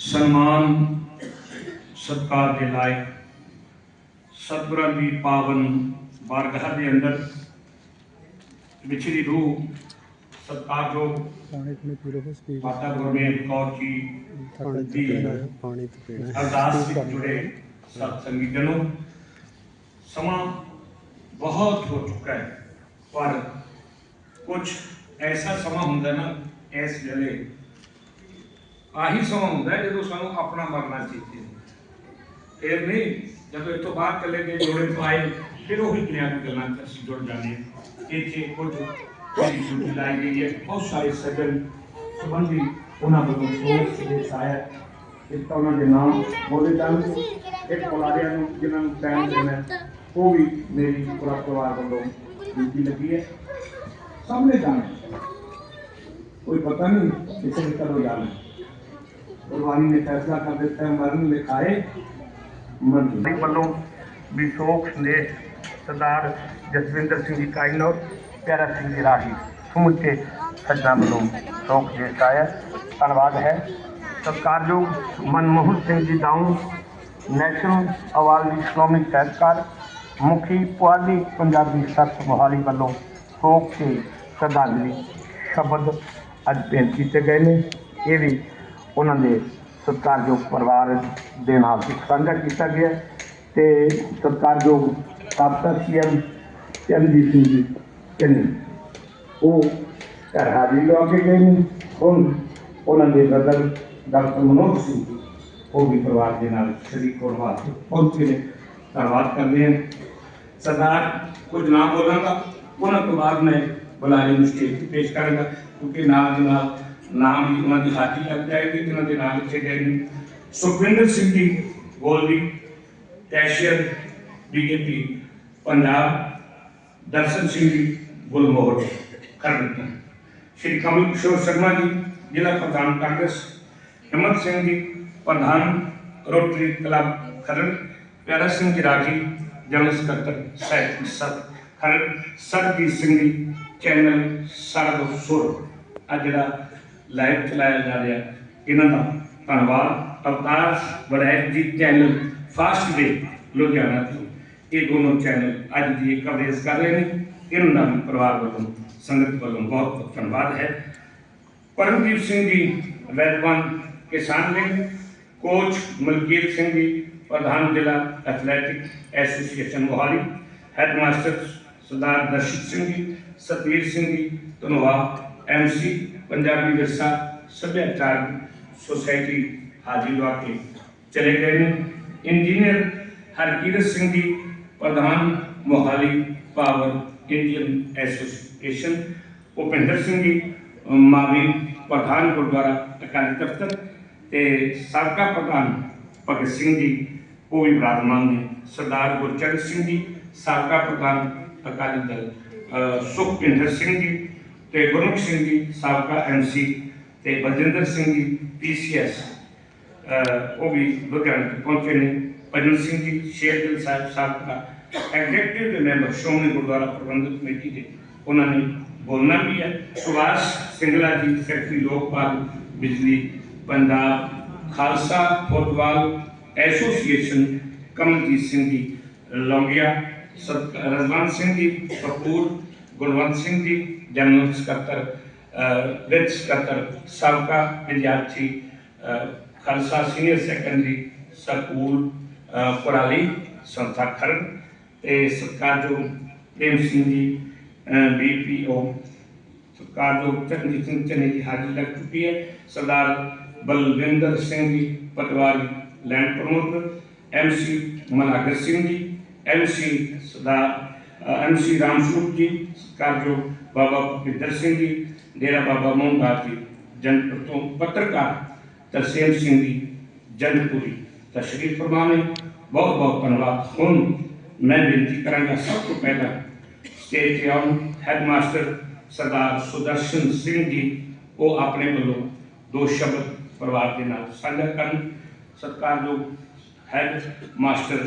ਸਨਮਾਨ ਸਤਿਕਾਰ ਦੇ ਲਾਇਕ ਸਤਿਗੁਰਾਂ ਦੀ ਪਾਵਨ ਬਾਰਗਾਹ ਦੇ ਅੰਦਰ ਵਿਚਰੀ ਰੂਹ ਬਸ ਪੀ ਮਾਤਾ ਗੁਰਮੇਲ ਕੌਰ ਜੀ ਪਾਣੀ ਦੀ ਤੇ ਪੀਣਾ ਤੇ ਪੀਣਾ। ਅਰਦਾਸ ਵਿੱਚ ਜੁੜੇ ਸਤ ਸੰਗੀ ਜਨੋ ਸਮਾਂ ਬਹੁਤ ਹੋ ਚੁੱਕਾ ਹੈ ਪਰ ਕੁਝ ਐਸਾ ਸਮਾਂ ਹੁੰਦਾ ਨਾ ਇਸ ਵੇਲੇ ਆਹੀ ਸਮਾਂ ਹੁੰਦਾ ਜਦੋਂ ਸਾਨੂੰ ਆਪਣਾ ਮਰਨਾ ਚਾਹੀਦਾ ਫਿਰ ਨਹੀਂ, ਜਦੋਂ ਇੱਥੋਂ ਬਾਹਰ ਚਲੇ ਗਏ, ਜੋੜੇ ਪਾਏ, ਫਿਰ ਉਹੀ ਦੁਨੀਆ ਗੱਲਾਂ ਚ ਅਸੀਂ ਜੁੜ ਜਾਂਦੇ ਇੱਥੇ ਕੁਝ ਜਿਹੜੀ ਡਿਊਟੀ ਲਾਈ ਗਈ ਹੈ। ਬਹੁਤ ਸਾਰੇ ਸੱਜਣ ਸੰਬੰਧੀ ਉਹਨਾਂ ਵੱਲੋਂ ਸੋਚ ਸੰਦੇਸ਼ ਆਇਆ ਇੱਕ ਤਾਂ ਉਹਨਾਂ ਦੇ ਨਾਮ ਬੋਲੇ ਜਾਣ ਇੱਕ ਪੁਲਾਰਿਆਂ ਨੂੰ ਜਿਨ੍ਹਾਂ ਨੂੰ ਟਾਈਮ ਦੇਣਾ ਉਹ ਵੀ ਮੇਰੀ ਪੂਰਾ ਪਰਿਵਾਰ ਵੱਲੋਂ ਡਿਊਟੀ ਲੱਗੀ ਹੈ। ਸਾਹਮਣੇ ਜਾਣਾ ਕੋਈ ਪਤਾ ਨਹੀਂ ਕਿਸੇ ਨੇ ਕਦੋਂ ਜਾਣਾ ਕੁਰਬਾਨੀ ਨੇ ਫੈਸਲਾ ਕਰ ਦਿੱਤਾ ਹੈ ਮਰਨ ਲਿਖਾਏ ਮਨ ਵੱਲੋਂ ਵੀ ਸ਼ੋਕ ਸੰਦੇਸ਼ ਸਰਦਾਰ ਜਸਵਿੰਦਰ ਸਿੰਘ ਜੀ ਕਾਇਨੌਰ ਪਿਆਰਾ ਸਿੰਘ ਜੀ ਰਾਹੀ ਸਮੁੱਚੇ ਸੱਜਣਾ ਵੱਲੋਂ ਸ਼ੋਕ ਸੰਦੇਸ਼ ਆਇਆ ਧੰਨਵਾਦ ਹੈ ਸਤਿਕਾਰਯੋਗ ਮਨਮੋਹਨ ਸਿੰਘ ਜੀ ਦਾਊਂ ਨੈਸ਼ਨਲ ਅਵਾਰਡ ਸ਼੍ਰੋਮਣੀ ਸਾਹਿਤਕਾਰ ਮੁਖੀ ਪੁਆਧੀ ਪੰਜਾਬੀ ਸੱਤ ਮੋਹਾਲੀ ਵੱਲੋਂ ਸ਼ੋਕ ਤੇ ਸ਼ਰਧਾਂਜਲੀ ਸ਼ਬਦ ਅੱਜ ਭੇਂਟ ਕੀਤੇ ਗਏ ਨੇ ਇਹ ਵੀ ਉਹਨਾਂ ਦੇ ਸਤਿਕਾਰਯੋਗ ਪਰਿਵਾਰ ਦੇ ਨਾਲ ਇੱਕ ਸਾਂਝਾ ਕੀਤਾ ਗਿਆ ਤੇ ਸਤਿਕਾਰਯੋਗ ਸਾਬਕਾ ਸੀਐਮ ਚੰਦੀ ਸਿੰਘ ਜੀ ਚੰਨੀ ਉਹ ਘਰ ਹਾਜ਼ਰੀ ਲਵਾ ਕੇ ਗਏ ਨੇ ਹੁਣ ਉਹਨਾਂ ਦੇ ਬਦਲ ਡਾਕਟਰ ਮਨੋਜ ਸਿੰਘ ਜੀ, ਉਹ ਵੀ ਪਰਿਵਾਰ ਦੇ ਨਾਲ ਸ਼ਰੀਕ ਹੋਣ ਵਾਸਤੇ ਪਹੁੰਚੇ ਨੇ ਧੰਨਵਾਦ ਕਰਦੇ ਹਾਂ। ਸਰਦਾਰ ਕੁਝ ਨਾ ਬੋਲਾਂਗਾ ਉਹਨਾਂ ਤੋਂ ਬਾਅਦ ਮੈਂ ਬੁਲਾਰੇ ਨੂੰ ਸਟੇਜ ਤੇ ਪੇਸ਼ ਕਰਾਂਗਾ ਕਿਉਂਕਿ ਨਾਲ ਦੇ ਨਾਲ नाम इतना दिखाती लग जाएगी, इतना दिना लिखे जाएँगे। सुखविंदर सिंह की गोलवी कैशियर बीजेपी पंजाब, दर्शन सिंह जी, गुलमोहर कर देते हैं। श्री कमल किशोर शर्मा जी, जिला प्रधान कांग्रेस, हेमंत सिंह जी, प्रधान Rotary Club, Kharar, Pyara Singh ji Rathi general secretary sir Kharar, Sarjeet Singh ji, channel सरद सुर आ जोड़ा ਸਰਦ ਸੁਰ ਆ ਜਿਹੜਾ ਲਾਈਵ ਚਲਾਇਆ ਜਾ ਰਿਹਾ ਇਹਨਾਂ ਦਾ ਧੰਨਵਾਦ ਅਵਤਾਰ ਵੜੈਕ ਜੀ ਚੈਨਲ ਫਾਸਟ ਵੇ ਲੁਧਿਆਣਾ ਤੋਂ ਇਹ ਦੋਨੋਂ ਚੈਨਲ ਅੱਜ ਦੀ ਇਹ ਕਵਰੇਜ ਕਰ ਰਹੇ ਨੇ ਇਹਨਾਂ ਦਾ ਵੀ ਪਰਿਵਾਰ ਵੱਲੋਂ ਸੰਗਤ ਵੱਲੋਂ ਬਹੁਤ ਬਹੁਤ ਧੰਨਵਾਦ ਹੈ ਪਰਮਦੀਪ ਸਿੰਘ ਜੀ ਵੈਦਵਾਨ ਕਿਸਾਨ ਲਿੰਗ ਕੋਚ ਮਲਕੀਤ ਸਿੰਘ ਜੀ ਪ੍ਰਧਾਨ ਜ਼ਿਲ੍ਹਾ athletic association Mohali headmaster Sardar Darshit Singh ji Satvir Singh ਜੀ ਧੰਨਵਾਦ ਐਮਸੀ Punjabi ਵਿਰਸਾ, ਸੱਭਿਆਚਾਰ ਸੁਸਾਇਟੀ ਹਾਜ਼ਰੀ ਲਵਾ ਕੇ ਚਲੇ ਗਏ ਨੇ। ਇੰਜੀਨੀਅਰ ਹਰਕੀਰਤ ਸਿੰਘ ਜੀ, ਪ੍ਰਧਾਨ Mohali power Indian association Bhupinder Singh ji, Mavi ਪ੍ਰਧਾਨ ਗੁਰਦੁਆਰਾ ਅਕਾਲੀ ਦਫ਼ਤਰ ਤੇ ਸਾਬਕਾ ਪ੍ਰਧਾਨ ਭਗਤ ਸਿੰਘ ਜੀ, ਉਹ ਵੀ ਵਿਰਾਜਮਾਨ ਨੇ। ਸਰਦਾਰ ਗੁਰਚਰਨ ਸਿੰਘ ਜੀ, ਸਾਬਕਾ ਪ੍ਰਧਾਨ ਅਕਾਲੀ ਦਲ ਸੁਖਪਿੰਦਰ ਸਿੰਘ ਜੀ ਤੇ ਗੁਰਮੁਖ ਸਿੰਘ ਜੀ, ਸਾਬਕਾ ਐਮਸੀ ਤੇ ਬਲਜਿੰਦਰ ਸਿੰਘ ਜੀ ਪੀਸੀਐਸ ਉਹ ਵੀ ਲੁਧਿਆਣੇ ਪਹੁੰਚੇ ਨੇ। ਭਜਨ ਸਿੰਘ ਜੀ ਸ਼ੇਰਦਿਲ ਸਾਹਿਬ, ਸਾਬਕਾ executive member, Shiromani Gurdwara Prabandhak committee ਦੇ। ਉਹਨਾਂ ਨੇ ਬੋਲਣਾ ਵੀ ਹੈ। ਸੁਭਾਸ਼ ਸਿੰਗਲਾ ਜੀ, ਸੈਕਟਰੀ ਲੋਕਪਾਲ, ਬਿਜਲੀ, ਪੰਜਾਬ, ਖਾਲਸਾ, ਫੁੱਟਬਾਲ, ਐਸੋਸੀਏਸ਼ਨ, ਕਮਲਜੀਤ ਸਿੰਘ ਜੀ, ਲੌਂਗੀਆ, ਸਤ ਰਜ਼ਵਾਨ ਸਿੰਘ ਜੀ ਕਪੂਰ ਗੁਰਵੰਤ ਸਿੰਘ ਜੀ ਜਨਰਲ ਸਕੱਤਰ ਅਹ, ਵਿੱਤ ਸਕੱਤਰ ਸਾਬਕਾ ਵਿਦਿਆਰਥੀ ਅਹ, ਖਾਲਸਾ ਸੀਨੀਅਰ ਸੈਕੰਡਰੀ ਸਕੂਲ ਅਹ, ਕੁਰਾਲੀ ਸੰਸਥਾ ਖਰੜ ਤੇ ਸਤਿਕਾਰਯੋਗ ਪ੍ਰੇਮ ਸਿੰਘ ਜੀ ਬੀਪੀਓ ਸਤਿਕਾਰਯੋਗ ਚਰਨਜੀਤ ਸਿੰਘ ਚੰਨੀ ਦੀ ਹਾਜ਼ਰੀ ਲੱਗ ਚੁੱਕੀ ਹੈ ਸਰਦਾਰ ਬਲਵਿੰਦਰ ਸਿੰਘ ਜੀ ਪਟਵਾਰੀ land promoter MC Malagar Singh ji MC Sardar MC ਰਾਮਸੂਰ ਜੀ, ਸਤਿਕਾਰਯੋਗ ਬਾਬਾ ਭੁਪਿੰਦਰ ਸਿੰਘ ਜੀ, ਡੇਰਾ ਬਾਬਾ ਮੋਹਨਦਾਸ ਜੀ, ਜਨਪੁਰ ਤੋਂ ਪੱਤਰਕਾਰ ਤਰਸੇਮ ਸਿੰਘ ਜੀ, ਜਨਪੁਰੀ ਤਸ਼ਰੀਫ ਫਰਮਾਣੇ ਬਹੁਤ ਬਹੁਤ ਧੰਨਵਾਦ। ਹੁਣ ਮੈਂ ਬੇਨਤੀ ਕਰਾਂਗਾ ਸਭ ਤੋਂ ਪਹਿਲਾਂ ਸਟੇਜ ਤੇ ਆਉਣ ਹੈਡਮਾਸਟਰ ਸਰਦਾਰ ਸੁਦਰਸ਼ਨ ਸਿੰਘ ਜੀ, ਉਹ ਆਪਣੇ ਵੱਲੋਂ ਦੋ ਸ਼ਬਦ ਪਰਿਵਾਰ ਦੇ ਨਾਲ ਸਾਂਝਾ ਕਰਨ। ਸਤਿਕਾਰਯੋਗ ਹੈਡ ਮਾਸਟਰ